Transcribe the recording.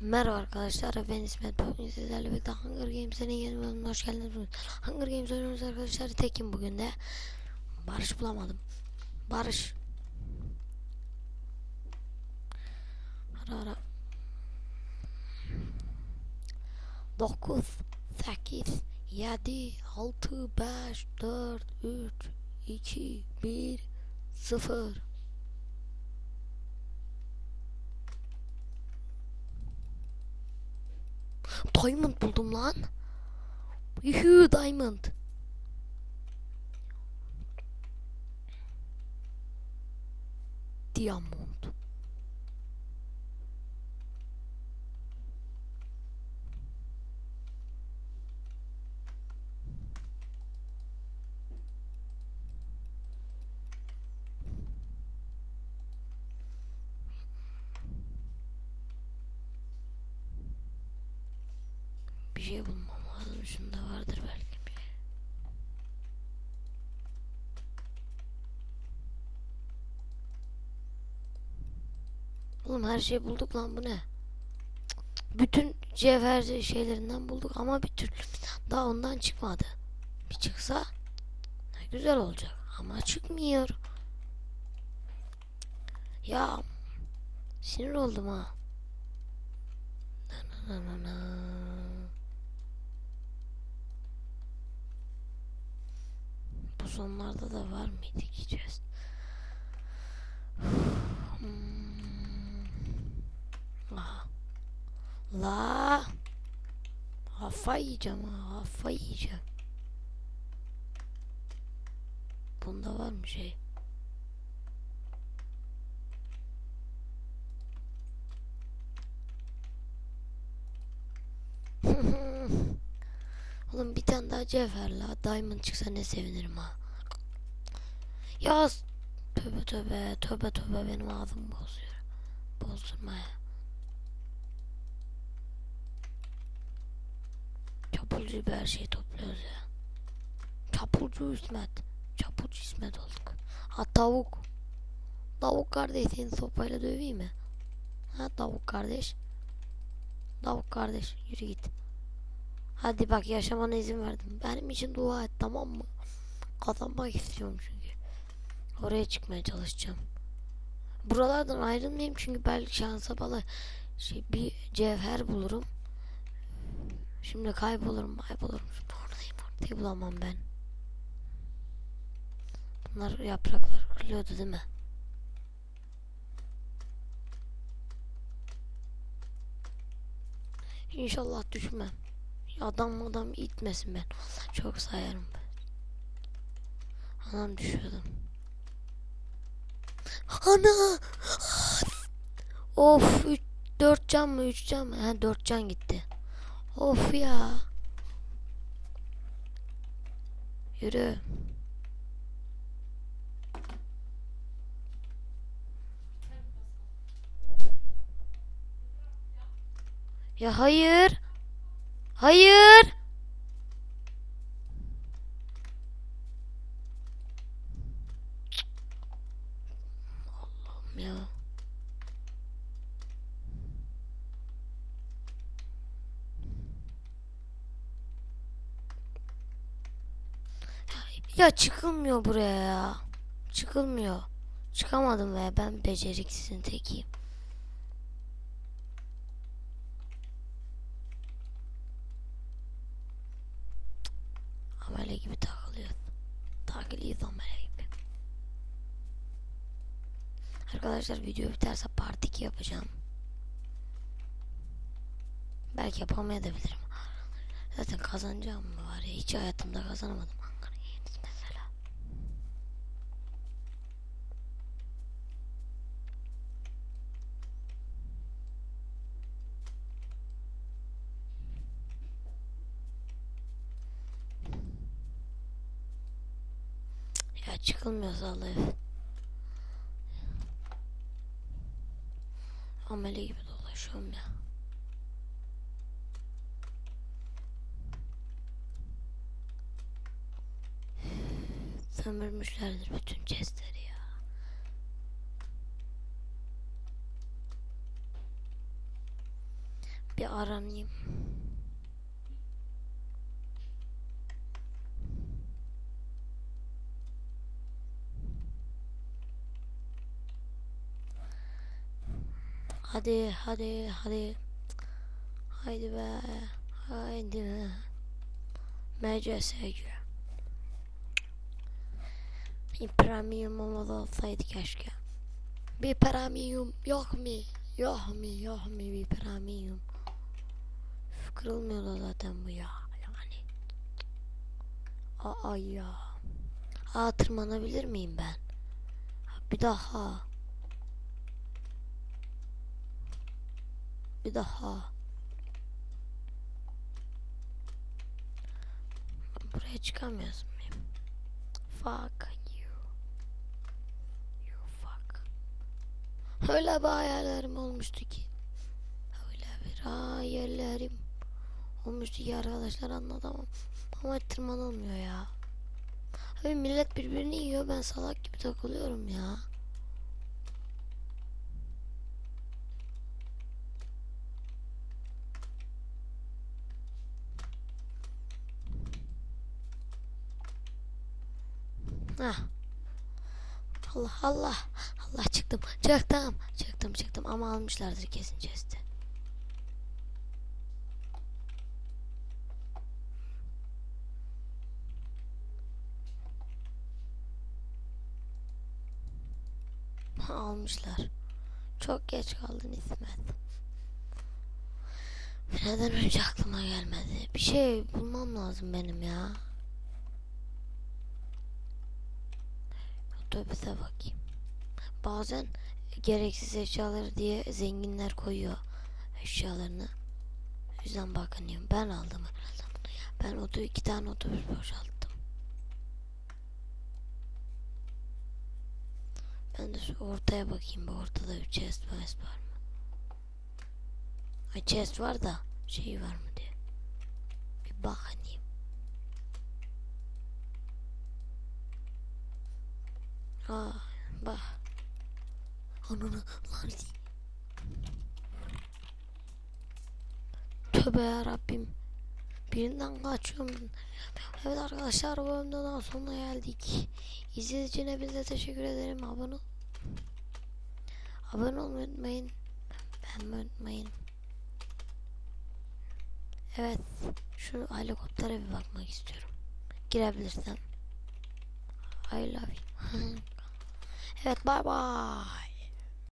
Merhaba arkadaşlar ben İsmet bugün sizlerle birlikte Hunger Games'in yeni bölümüne hoş geldiniz. Hunger Games oynuyoruz arkadaşlar tekim bugün de. Barış bulamadım. Barış. Ara ara. 9 8 7 6 5 4 3 2 1 0 Diamond buldum lan. Yuhu diamond. Diamond. Bir şey bulmam lazım. Şunda vardır belki bir şey. Oğlum her şeyi bulduk lan bu ne? Bütün cevher şeylerinden bulduk ama bir türlü daha ondan çıkmadı. Bir çıksa ne güzel olacak ama çıkmıyor. Ya sinir oldum ha. Na na na na. Bu sonlarda da var mıydı ki chest? Hmm. La. Hafa yiyeceğim ha. Hafa yiyeceğim. Bunda var mı şey? La. Diamond çıksa ne sevinirim ha. Ya tövbe tövbe tövbe tövbe benim ağzımı bozuyor. Bozdurma ya. Çapulcu bir her şeyi topluyoruz ya. Çapulcu İsmet. Çapulcu İsmet olduk. Ha tavuk. Tavuk kardeş seni sopayla döveyim mi? Ha tavuk kardeş. Tavuk kardeş yürü git. Hadi bak yaşamana izin verdim. Benim için dua et tamam mı? Kazanmak istiyorum çünkü. Oraya çıkmaya çalışacağım. Buralardan ayrılmayayım çünkü belki şansa bala şey, bir cevher bulurum. Şimdi kaybolurum, kaybolurum. Şimdi oradayım, ortayı bulamam ben. Bunlar yapraklar ölüyordu değil mi? İnşallah düşmem. Adam adam itmesin ben. Çok sayarım ben. Anam düşüyordum. Ana! Of 3 4 can mı 3 can mı? Ha 4 can gitti. Of ya. Yürü. Ya hayır. Hayır. Allah'ım ya. Ya çıkılmıyor buraya ya. Çıkılmıyor. Çıkamadım ve ben beceriksizin tekiyim. Amele gibi. Arkadaşlar video biterse part 2 yapacağım. Belki yapamayabilirim. Zaten kazanacağım var ya hiç hayatımda kazanamadım. Ya çıkılmıyor sallayıp. Amele gibi dolaşıyorum ya. Sömürmüşlerdir bütün chestleri ya. Bir aranayım. Hadi hadi hadi. Haydi be. Haydi be. MCSG. Bir premium olsaydı keşke. Bir premium yok mu? Yok mu? Yok mu bir premium? Kırılmıyor da zaten bu ya. Yani. Aa ya. Aa tırmanabilir miyim ben? Bir daha. Bir daha. Buraya çıkamıyoruz muyum? Fuck you. You fuck. Öyle bir hayallerim olmuştu ki. Öyle bir hayallerim olmuştu ki arkadaşlar anlatamam. Ama tırmanılmıyor ya. Abi millet birbirini yiyor ben salak gibi takılıyorum ya. Hah. Allah Allah. Allah çıktım. Çıktım. Çıktım çıktım ama almışlardır kesin chest'i. Almışlar. Çok geç kaldın İsmet. Neden önce aklıma gelmedi? Bir şey bulmam lazım benim ya. Otobüse bakayım. Bazen gereksiz eşyaları diye zenginler koyuyor eşyalarını. O yüzden bakınıyorum. Ben aldım herhalde bunu. Ben oto iki tane otobüs boşalttım. Ben de şu ortaya bakayım. Bu ortada bir chest chest var mı? Ay chest var da şey var mı diye. Bir bakayım. Aa, bak. Ananı lan. Tövbe yarabbim. Birinden kaçıyorum. Evet arkadaşlar bu bölümde daha sonuna geldik. İzlediğiniz için hepinize teşekkür ederim. Abone ol. Abone olmayı unutmayın. Beğenmeyi unutmayın. Evet. Şu helikoptere bir bakmak istiyorum. Girebilirsem. I love you. evet bye bye.